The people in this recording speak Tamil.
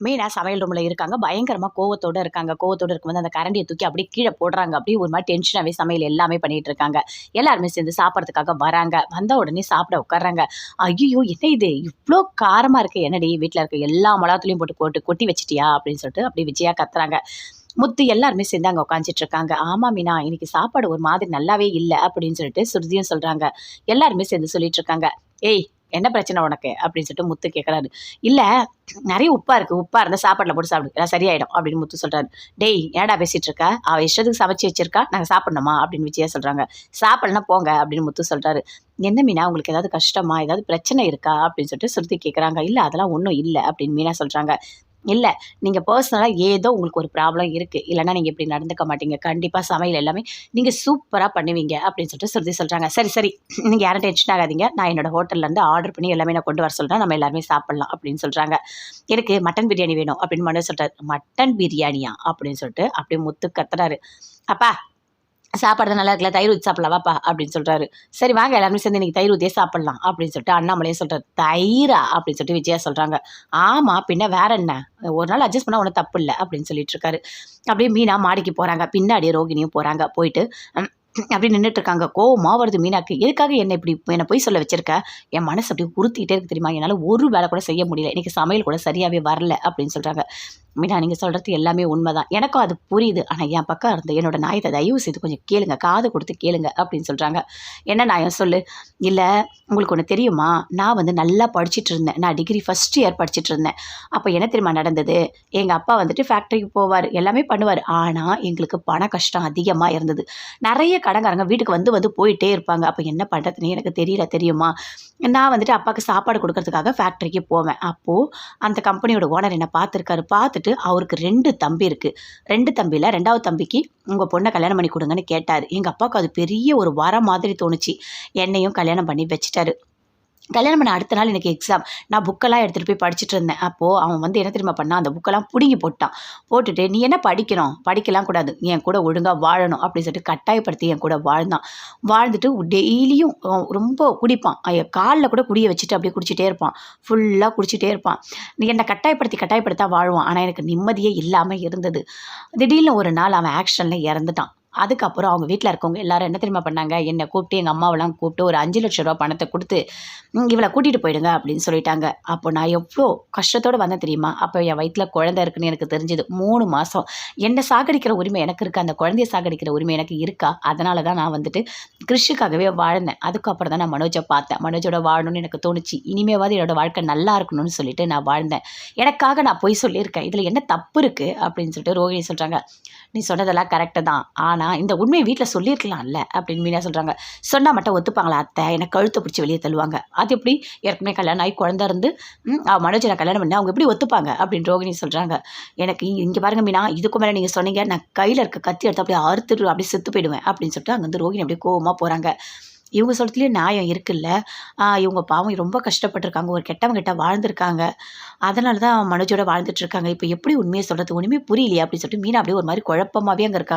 மீனா சமையல் ரூமில் இருக்காங்க. பயங்கரமாக கோவத்தோடு இருக்காங்க. கோவத்தோடு இருக்கும்போது அந்த கரண்டியை தூக்கி அப்படியே கீழே போடுறாங்க. அப்படியே ஒரு மாதிரி டென்ஷனாகவே சமையல் எல்லாமே பண்ணிகிட்டு இருக்காங்க. எல்லாருமே சேர்ந்து சாப்பிட்றதுக்காக வராங்க. வந்த உடனே சாப்பிட உட்காறாங்க ஐயோ என்ன இது? இவ்வளோ காரமாக இருக்குது என்னடி வீட்டில் இருக்க எல்லா மிளகாத்துலையும் போட்டு போட்டு கொட்டி வச்சிட்டியா? அப்படின்னு சொல்லிட்டு அப்படியே விஜயா கத்துறாங்க. முத்து எல்லாருமே சேர்ந்து அங்கே உட்காந்துட்டு இருக்காங்க. ஆமா மீனா இன்னைக்கு சாப்பாடு ஒரு மாதிரி நல்லாவே இல்லை அப்படின்னு சொல்லிட்டு சுருதியும் சொல்கிறாங்க எல்லாருமே சேர்ந்து சொல்லிட்டு இருக்காங்க. ஏய் என்ன பிரச்சனை உனக்கு? அப்படின்னு சொல்லிட்டு முத்து கேட்குறாரு இல்லை நிறைய உப்பாக இருக்கு. உப்பாக இருந்தால் சாப்பாட்டில் போட்டு சாப்பிடு. எல்லாம் சரியாயிடும். அப்படின்னு முத்து சொல்கிறாரு டேய் ஏடா பேசிகிட்டு இருக்கா? அவள் இஷ்டத்துக்கு சமைச்சு வச்சிருக்கா. நாங்கள் சாப்பிட்ணுமா? அப்படின்னு விஜயா சொல்கிறாங்க சாப்பிடலாம் போங்க. அப்படின்னு முத்து சொல்கிறாரு என்ன மீனா? உங்களுக்கு ஏதாவது கஷ்டமா? ஏதாவது பிரச்சனை இருக்கா? அப்படின்னு சொல்லிட்டு சுருதி கேட்குறாங்க இல்லை அதெல்லாம் ஒன்றும் இல்லை. அப்படின்னு மீனா சொல்கிறாங்க இல்லை நீங்கள் பர்சனலாக ஏதோ உங்களுக்கு ஒரு ப்ராப்ளம் இருக்குது இல்லைன்னா நீங்கள் இப்படி நடந்துக்க மாட்டீங்க. கண்டிப்பாக சமையல் எல்லாமே நீங்கள் சூப்பராக பண்ணுவீங்க அப்படின்னு சொல்லிட்டு சுருதி சொல்கிறாங்க சரி சரி. நீங்கள் யாரும் டென்ஷன் ஆகாதீங்க. நான் என்னோட ஹோட்டல்லேருந்து ஆர்டர் பண்ணி எல்லாமே நான் கொண்டு வர சொல்கிறேன் நம்ம எல்லாருமே சாப்பிட்லாம் அப்படின்னு சொல்கிறாங்க எனக்கு மட்டன் பிரியாணி வேணும் அப்படின்னு மனு சொல்கிறார் மட்டன் பிரியாணியா அப்படின்னு சொல்லிட்டு அப்படியே முத்து கத்துறாரு அப்பா சாப்பாடு நல்லா இருக்கல தயிர் ஊற்றி சாப்பிடலாம் வாப்பா அப்படின்னு சொல்கிறாரு சரி வாங்க எல்லாருமே சேர்ந்து இன்னைக்கு தயிர் ஊற்றியே சாப்பிட்லாம் அப்படின்னு சொல்லிட்டு அண்ணாமலையே சொல்கிறார் தயிரா? அப்படின்னு சொல்லிட்டு விஜயா சொல்கிறாங்க ஆமாம் பின்ன வேற என்ன? ஒரு நாள் அட்ஜஸ்ட் பண்ணால் ஒன்றும் தப்பு இல்லை அப்படின்னு சொல்லிட்டு இருக்காரு. அப்படியே மீனா மாடிக்கு போகிறாங்க பின்னாடியே ரோகிணியும் போகிறாங்க போயிட்டு அப்படி நின்றுட்டு இருக்காங்க. கோவமாக வருது மீனாக்கு. எதுக்காக என்னை இப்படி என்னை போய் சொல்ல வச்சிருக்க? என் மனசு அப்படி உறுத்திக்கிட்டே இருக்கு தெரியுமா? என்னால் ஒரு வேலை கூட செய்ய முடியல. இன்னைக்கு சமையல் கூட சரியாகவே வரல அப்படின்னு சொல்கிறாங்க மீனா நீங்கள் சொல்கிறது எல்லாமே உண்மைதான். எனக்கும் அது புரியுது. ஆனால் என் பக்கம் இருந்து என்னோட நாயத்தை தயவு செய்து கொஞ்சம் கேளுங்க. காது கொடுத்து கேளுங்க அப்படின்னு சொல்கிறாங்க என்ன நாயம் சொல்லு. இல்லை உங்களுக்கு ஒன்று தெரியுமா? நான் வந்து நல்லா படிச்சுட்டு இருந்தேன். நான் டிகிரி ஃபஸ்ட் இயர் படிச்சிட்டு இருந்தேன். அப்போ என்ன தெரியுமா நடந்தது? எங்கள் அப்பா வந்துட்டு ஃபேக்ட்ரிக்கு போவார். எல்லாமே பண்ணுவார். ஆனால் எங்களுக்கு பண கஷ்டம் அதிகமாக இருந்தது. நிறைய கடன்காரங்க வீட்டுக்கு வந்து வந்து போயிட்டே இருப்பாங்க. அப்போ என்ன பண்ணுறதுன்னு எனக்கு தெரியல. தெரியுமா? நான் வந்துட்டு அப்பாவுக்கு சாப்பாடு கொடுக்கறதுக்காக ஃபேக்ட்ரிக்கு போவேன். அப்போது அந்த கம்பெனியோட ஓனர் என்னை பார்த்துருக்காரு. பார்த்துட்டு அவருக்கு ரெண்டு தம்பி இருக்குது ரெண்டு தம்பியில் ரெண்டாவது தம்பிக்கு உங்கள் பொண்ணை கல்யாணம் பண்ணி கொடுங்கன்னு கேட்டார். எங்கள் அப்பாவுக்கு அது பெரிய ஒரு வர மாதிரி தோணுச்சு. என்னையும் கல்யாணம் பண்ணி வச்சுட்டாரு. கல்யாணம் பண்ண அடுத்த நாள் எனக்கு எக்ஸாம் நான் புக்கெல்லாம் எடுத்துகிட்டு போய் படிச்சுட்டு இருந்தேன். அப்போது அவன் வந்து என்ன தெரியுமா பண்ணான்? அந்த புக்கெல்லாம் பிடுங்கி போட்டான். போட்டுட்டு நீ என்ன படிக்கணும்? படிக்கலாம் கூடாது. என் கூட ஒழுங்காக வாழணும். அப்படின்னு சொல்லிட்டு கட்டாயப்படுத்தி என் கூட வாழ்ந்தான். வாழ்ந்துட்டு டெய்லியும் ரொம்ப குடிப்பான். காலில் கூட குடிய வச்சுட்டு அப்படியே குடிச்சிட்டே இருப்பான். ஃபுல்லாக குடிச்சிட்டே இருப்பான். நீ என்னை கட்டாயப்படுத்தி கட்டாயப்படுத்தா வாழ்வான். ஆனால் எனக்கு நிம்மதியே இல்லாமல் இருந்தது. திடீர்னு ஒரு நாள் அவன் ஆக்ஷனில் இறந்துட்டான். அதுக்கப்புறம் அவங்க வீட்டில் இருக்கவங்க எல்லாரும் என்ன தெரியுமா பண்ணாங்க? என்னை கூப்பிட்டு எங்கள் அம்மாவெல்லாம் கூப்பிட்டு ஒரு அஞ்சு லட்ச ரூபா பணத்தை கொடுத்து இவளை கூட்டிகிட்டு போயிடுங்க அப்படின்னு சொல்லிட்டாங்க. அப்போ நான் எவ்வளோ கஷ்டத்தோடு வந்தேன் தெரியுமா? அப்போ என் வயிற்றில் குழந்தை இருக்குன்னு எனக்கு தெரிஞ்சுது. மூணு மாதம் என்னை சாகடிக்கிற உரிமை எனக்கு இருக்குது அந்த குழந்தைய சாகடிக்கிற உரிமை எனக்கு இருக்கா? அதனால தான் நான் வந்துட்டு கிருஷிக்காகவே வாழ்ந்தேன். அதுக்கப்புறம் தான் நான் மனோஜை பார்த்தேன். மனோஜோட வாழணும்னு எனக்கு தோணுச்சு. இனிமேவாது என்னோட வாழ்க்கை நல்லா இருக்கணும்னு சொல்லிட்டு நான் வாழ்ந்தேன். எனக்காக நான் போய் சொல்லியிருக்கேன். இதில் என்ன தப்பு இருக்குது அப்படின்னு சொல்லிட்டு ரோஹிணி சொல்கிறாங்க நீ சொன்னதெல்லாம் கரெக்டு தான். ஆனால் இந்த உண்மையை வீட்டில் சொல்லியிருக்கலாம்ல அப்படின்னு மீனா சொல்கிறாங்க சொன்னால் மட்டும் ஒத்துப்பாங்களா அத்தை? எனக்கு கழுத்தை பிடிச்சி வெளியே தள்ளுவாங்க. அது எப்படி? ஏற்கனவே கல்யாணம் ஆகி குழந்த இருந்து ம், கல்யாணம் பண்ணால் அவங்க எப்படி ஒத்துப்பாங்க அப்படின்னு ரோகிணி சொல்கிறாங்க எனக்கு இங்கே பாருங்க மீனா இதுக்கு மேலே நீங்கள் சொன்னீங்க நான் கையில் இருக்க கத்தி எடுத்து அப்படியே அறுத்துட்டு அப்படியே செத்து போயிடுவேன் அப்படின்னு சொல்லிட்டு அங்கே வந்து ரோகிணி அப்படியே கோவமாக போகிறாங்க இவங்க சொல்கிறதுலேயே நியாயம் இருக்குல்ல. இவங்க பாவம் ரொம்ப கஷ்டப்பட்டிருக்காங்க. ஒரு கெட்டவங்க கிட்ட வாழ்ந்திருக்காங்க. அதனால தான் மனோஜோட வாழ்ந்துட்டு இருக்காங்க. இப்போ எப்படி உண்மையை சொல்கிறது ஒன்றுமே புரியலையே அப்படின்னு சொல்லிட்டு மீனா அப்படியே ஒரு மாதிரி குழப்பமாகவே அங்கே இருக்காங்க.